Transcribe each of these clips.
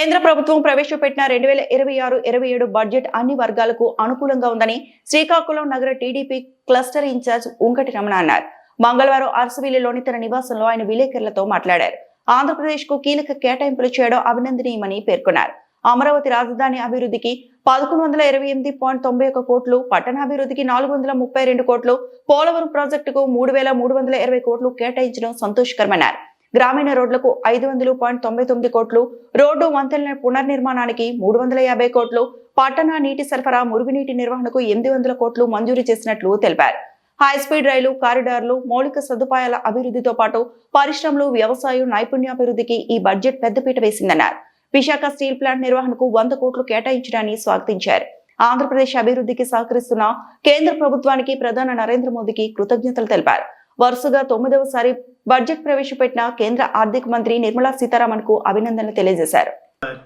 కేంద్ర ప్రభుత్వం ప్రవేశపెట్టిన రెండు వేల ఇరవై ఆరు ఇరవై ఏడు బడ్జెట్ అన్ని వర్గాలకు అనుకూలంగా ఉందని శ్రీకాకుళం నగర TDP cluster incharge Unkati Ramana అన్నారు. మంగళవారం అరసవిల్లిలోని తన నివాసంలో ఆయన విలేకరులతో మాట్లాడారు. ఆంధ్రప్రదేశ్కు కీలక కేటాయింపులు చేయడం అభినందనీయమని పేర్కొన్నారు. అమరావతి రాజధాని అభివృద్ధికి పదకొండు వందల ఇరవై ఎనిమిది పాయింట్ తొంభై ఒక్క కోట్లు పట్టణాభివృద్ధికి నాలుగు వందల ముప్పై రెండు కోట్లు పోలవరం ప్రాజెక్టుకు మూడు వేల మూడు వందల ఇరవై కోట్లు కేటాయించడం సంతోషకరమన్నారు. గ్రామీణ రోడ్లకు ఐదు వందలు పాయింట్ తొంభై తొమ్మిది కోట్లు రోడ్డు వంతెనల పునర్నిర్మాణానికి మూడు వందల యాభై కోట్లు పట్టణ నీటి సరఫరా మురుగునీటి నిర్వహణకు ఎనిమిది వందల కోట్లు మంజూరు చేసినట్లు తెలిపారు. హై స్పీడ్ రైలు కారిడార్లు మౌలిక సదుపాయాల అభివృద్ధితో పాటు పరిశ్రమలు వ్యవసాయం నైపుణ్యాభివృద్ధికి ఈ బడ్జెట్ పెద్దపీట వేసిందన్నారు. విశాఖ స్టీల్ ప్లాంట్ నిర్వహణకు వంద కోట్లు కేటాయించడాన్ని స్వాగతించారు. ఆంధ్రప్రదేశ్ అభివృద్ధికి సహకరిస్తున్న కేంద్ర ప్రభుత్వానికి ప్రధాని నరేంద్ర మోదీకి కృతజ్ఞతలు తెలిపారు. వరుసగా తొమ్మిదవసారి బడ్జెట్ ప్రవేశపెట్టిన కేంద్ర ఆర్థిక మంత్రి నిర్మలా సీతారామన్కు అభినందనలు తెలియజేశారు.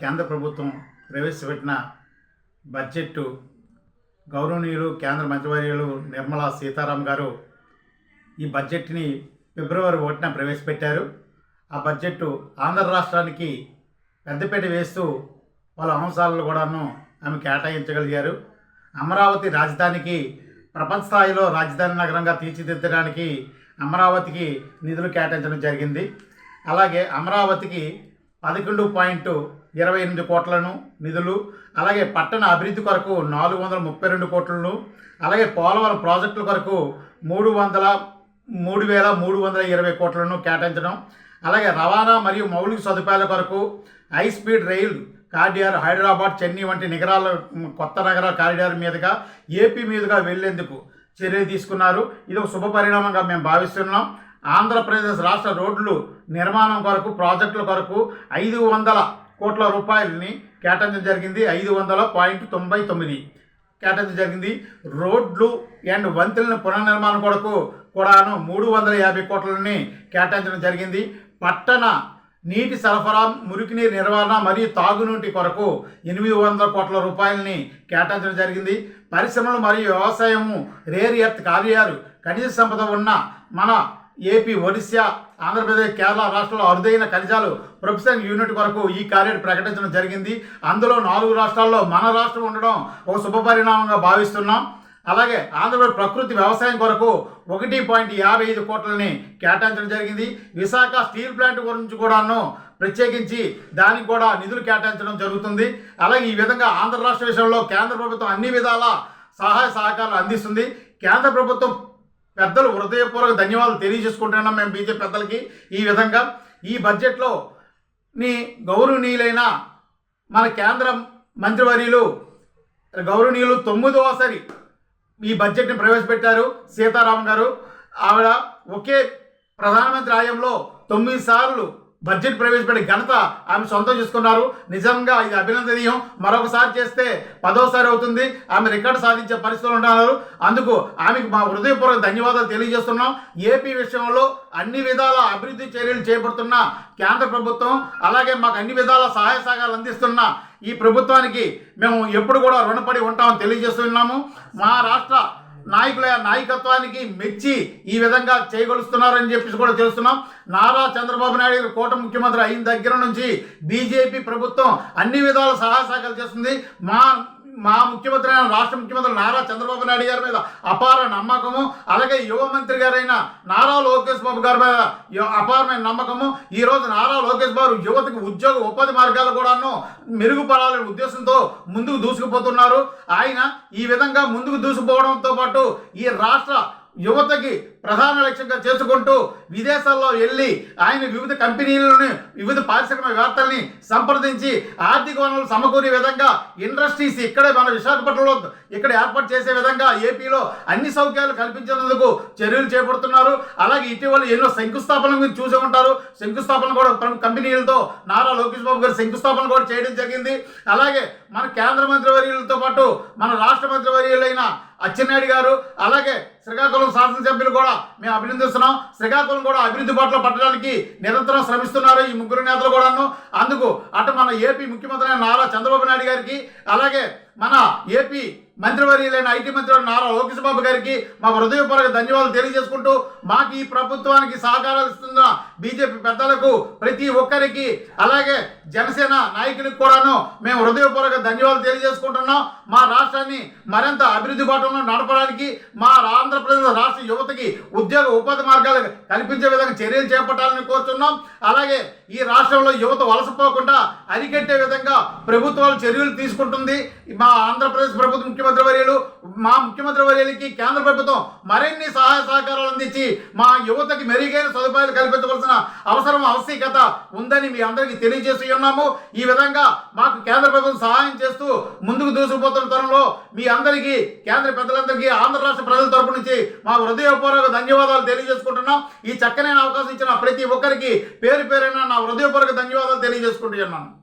కేంద్ర ప్రభుత్వం ప్రవేశపెట్టిన బడ్జెట్ గౌరవనీయులు కేంద్ర మంత్రివర్యులు నిర్మలా సీతారాం గారు ఈ బడ్జెట్ని ఫిబ్రవరి ఒకటిన ప్రవేశపెట్టారు. ఆ బడ్జెట్ ఆంధ్ర రాష్ట్రానికి పెద్దపేట వేస్తూ వాళ్ళ అంశాలను కూడాను ఆమె కేటాయించగలిగారు. అమరావతి రాజధానికి ప్రపంచ స్థాయిలో రాజధాని నగరంగా తీర్చిదిద్దడానికి అమరావతికి నిధులు కేటాయించడం జరిగింది. అలాగే అమరావతికి పదకొండు పాయింట్ ఇరవై ఎనిమిది కోట్లను నిధులు అలాగే పట్టణ అభివృద్ధి కొరకు నాలుగు వందల ముప్పై రెండు కోట్లను అలాగే పోలవరం ప్రాజెక్టుల కొరకు మూడు వందల మూడు వేల మూడు వందల ఇరవై కోట్లను కేటాయించడం అలాగే రవాణా మరియు మౌలిక సదుపాయాల కొరకు high speed rail corridor Hyderabad Chennai వంటి నగరాల కొత్త నగర కారిడార్ మీదుగా ఏపీ మీదుగా వెళ్ళేందుకు చర్యలు తీసుకున్నారు. ఇది ఒక శుభ పరిణామంగా మేము భావిస్తున్నాం. ఆంధ్రప్రదేశ్ రాష్ట్ర రోడ్లు నిర్మాణం కొరకు ప్రాజెక్టుల కొరకు ఐదు వందల కోట్ల రూపాయలని కేటాయించడం జరిగింది. ఐదు వందల పాయింట్ తొంభై తొమ్మిది కేటాయించడం జరిగింది. రోడ్లు అండ్ వంతెలను పునర్నిర్మాణం కొరకు కూడాను మూడు వందల యాభై కోట్లని కేటాయించడం జరిగింది. పట్టణ నీటి సరఫరా మురికినీరు నిర్వహణ మరియు తాగునీటి కొరకు ఎనిమిది వందల కోట్ల రూపాయలని కేటాయించడం జరిగింది. పరిశ్రమలు మరియు వ్యవసాయము రేర్ ఎర్త్ కార్యాలు ఖనిజ సంపద ఉన్న మన ఏపీ ఒడిశా ఆంధ్రప్రదేశ్ కేరళ రాష్ట్రాల్లో అరుదైన ఖనిజాలు ప్రొఫెషనల్ యూనిట్ కొరకు ఈ కార్యక్రమం ప్రకటించడం జరిగింది. అందులో నాలుగు రాష్ట్రాల్లో మన రాష్ట్రం ఉండడం ఒక శుభ పరిణామంగా భావిస్తున్నాం. అలాగే ఆంధ్రప్రదేశ్ ప్రకృతి వ్యవసాయం కొరకు ఒకటి పాయింట్ యాభై ఐదు కోట్లని కేటాయించడం జరిగింది. విశాఖ స్టీల్ ప్లాంట్ గురించి కూడాను ప్రత్యేకించి దానికి కూడా నిధులు కేటాయించడం జరుగుతుంది. అలాగే ఈ విధంగా ఆంధ్ర రాష్ట్ర విషయంలో కేంద్ర ప్రభుత్వం అన్ని విధాల సహాయ సహకారాలు అందిస్తుంది. కేంద్ర ప్రభుత్వం పెద్దలు హృదయపూర్వక ధన్యవాదాలు తెలియజేసుకుంటున్నాం మేము బీజేపీ పెద్దలకి ఈ విధంగా. ఈ బడ్జెట్లో నీ గౌరవనీయులైన మన కేంద్ర మంత్రివర్యులు గౌరవనీయులు తొమ్మిదవసారి ఈ బడ్జెట్ని ప్రవేశపెట్టారు సీతారామన్ గారు. ఆవిడ ఒకే ప్రధానమంత్రి ఆయంలో తొమ్మిది సార్లు బడ్జెట్ ప్రవేశపెట్టే ఘనత ఆమె సొంతం చేసుకున్నారు. నిజంగా ఇది అభినందనీయం. మరొకసారి చేస్తే పదోసారి అవుతుంది. ఆమె రికార్డు సాధించే పరిస్థితులు ఉన్నారు అందుకు ఆమెకు మా హృదయపూర్వక ధన్యవాదాలు తెలియజేస్తున్నాం. ఏపీ విషయంలో అన్ని విధాల అభివృద్ధి చర్యలు చేపడుతున్న కేంద్ర ప్రభుత్వం అలాగే మాకు అన్ని విధాల సహాయ సహకారాలు అందిస్తున్న ఈ ప్రభుత్వానికి మేము ఎప్పుడు కూడా రుణపడి ఉంటామని తెలియజేస్తున్నాము. మా రాష్ట్ర నాయకుల నాయకత్వానికి మెచ్చి ఈ విధంగా చేయగలుస్తున్నారని చెప్పేసి కూడా తెలుస్తున్నాం. నారా చంద్రబాబు నాయుడు గారు కోట ముఖ్యమంత్రి అయిన దగ్గర నుంచి బీజేపీ ప్రభుత్వం అన్ని విధాల సహాయ సహకారాలు చేస్తుంది. మా మా ముఖ్యమంత్రి అయిన రాష్ట్ర ముఖ్యమంత్రి నారా చంద్రబాబు నాయుడు గారి మీద అపార నమ్మకము అలాగే యువ మంత్రి గారైన నారా లోకేష్ బాబు గారి మీద అపారమైన నమ్మకము. ఈ రోజు నారా లోకేష్ బాబు యువతకు ఉద్యోగ ఉపాధి మార్గాలు కూడాను మెరుగుపడాలనే ఉద్దేశంతో ముందుకు దూసుకుపోతున్నారు. ఆయన ఈ విధంగా ముందుకు దూసుకుపోవడంతో పాటు ఈ రాష్ట్ర యువతకి ప్రధాన లక్ష్యంగా చేసుకుంటూ విదేశాల్లో వెళ్ళి ఆయన వివిధ కంపెనీలను వివిధ పారిశ్రామికవేత్తల్ని సంప్రదించి ఆర్థిక వనరులు సమకూరే విధంగా ఇండస్ట్రీస్ ఇక్కడే మన విశాఖపట్నంలో ఇక్కడ ఏర్పాటు చేసే విధంగా ఏపీలో అన్ని సౌకర్యాలు కల్పించేందుకు చర్యలు చేపడుతున్నారు. అలాగే ఇటీవల ఎన్నో శంకుస్థాపన గురించి చూసే ఉంటారు. శంకుస్థాపన కూడా ప్రముఖ కంపెనీలతో నారా లోకేష్ బాబు గారు శంకుస్థాపన కూడా చేయడం జరిగింది. అలాగే మన కేంద్ర మంత్రివర్యులతో పాటు మన రాష్ట్ర మంత్రివర్యులైన అచ్చెన్నాయుడు గారు అలాగే శ్రీకాకుళం శాసనసభ్యులు కూడా మేము అభినందిస్తున్నాం. శ్రీకాకుళం కూడా అభివృద్ధి బాటలో పట్టడానికి నిరంతరం శ్రమిస్తున్నారు ఈ ముగ్గురు నేతలు కూడాను. అందుకు అటు మన ఏపీ ముఖ్యమంత్రి అయిన నారా చంద్రబాబు నాయుడు గారికి అలాగే మన ఏపీ మంత్రివర్యులైన ఐటీ మంత్రి నారా లోకేష్ బాబు గారికి మా హృదయపూర్వక ధన్యవాదాలు తెలియజేసుకుంటూ మాకు ఈ ప్రభుత్వానికి సహకారాలు ఇస్తున్న బీజేపీ పెద్దలకు ప్రతి ఒక్కరికి అలాగే జనసేన నాయకులకు కూడాను మేము హృదయపూర్వక ధన్యవాదాలు తెలియజేసుకుంటున్నాం. మా రాష్ట్రాన్ని మరింత అభివృద్ధి బాటలో నడపడానికి మా ఆంధ్రప్రదేశ్ రాష్ట్ర యువతకి ఉద్యోగ ఉపాధి మార్గాలు కల్పించే విధంగా చర్యలు చేపట్టాలని కోరుతున్నాం అలాగే ఈ రాష్ట్రంలో యువత వలసపోకుండా అరికట్టే విధంగా ప్రభుత్వాలు చర్యలు తీసుకుంటుంది. మా ఆంధ్రప్రదేశ్ ప్రభుత్వం ముఖ్యమంత్రి వర్యులు మా ముఖ్యమంత్రి వర్యులకి కేంద్ర ప్రభుత్వం మరిన్ని సహాయ సహకారాలు అందించి మా యువతకి మెరుగైన సదుపాయాలు కల్పించవలసిన అవసరం ఆవశ్యకత ఉందని మీ అందరికీ తెలియజేసి ఉన్నాము. ఈ విధంగా మాకు కేంద్ర ప్రభుత్వం సహాయం చేస్తూ ముందుకు దూసుకుపోతున్న తరంలో మీ అందరికీ కేంద్ర పెద్దలందరికీ ఆంధ్ర రాష్ట్ర ప్రజల తరపు నుంచి మా హృదయపూర్వక ధన్యవాదాలు తెలియజేసుకుంటున్నాం. ఈ చక్కనైన అవకాశం ఇచ్చిన ప్రతి ఒక్కరికి పేరు పేరైన నా హృదయపూర్వక ధన్యవాదాలు తెలియజేసుకుంటున్నాను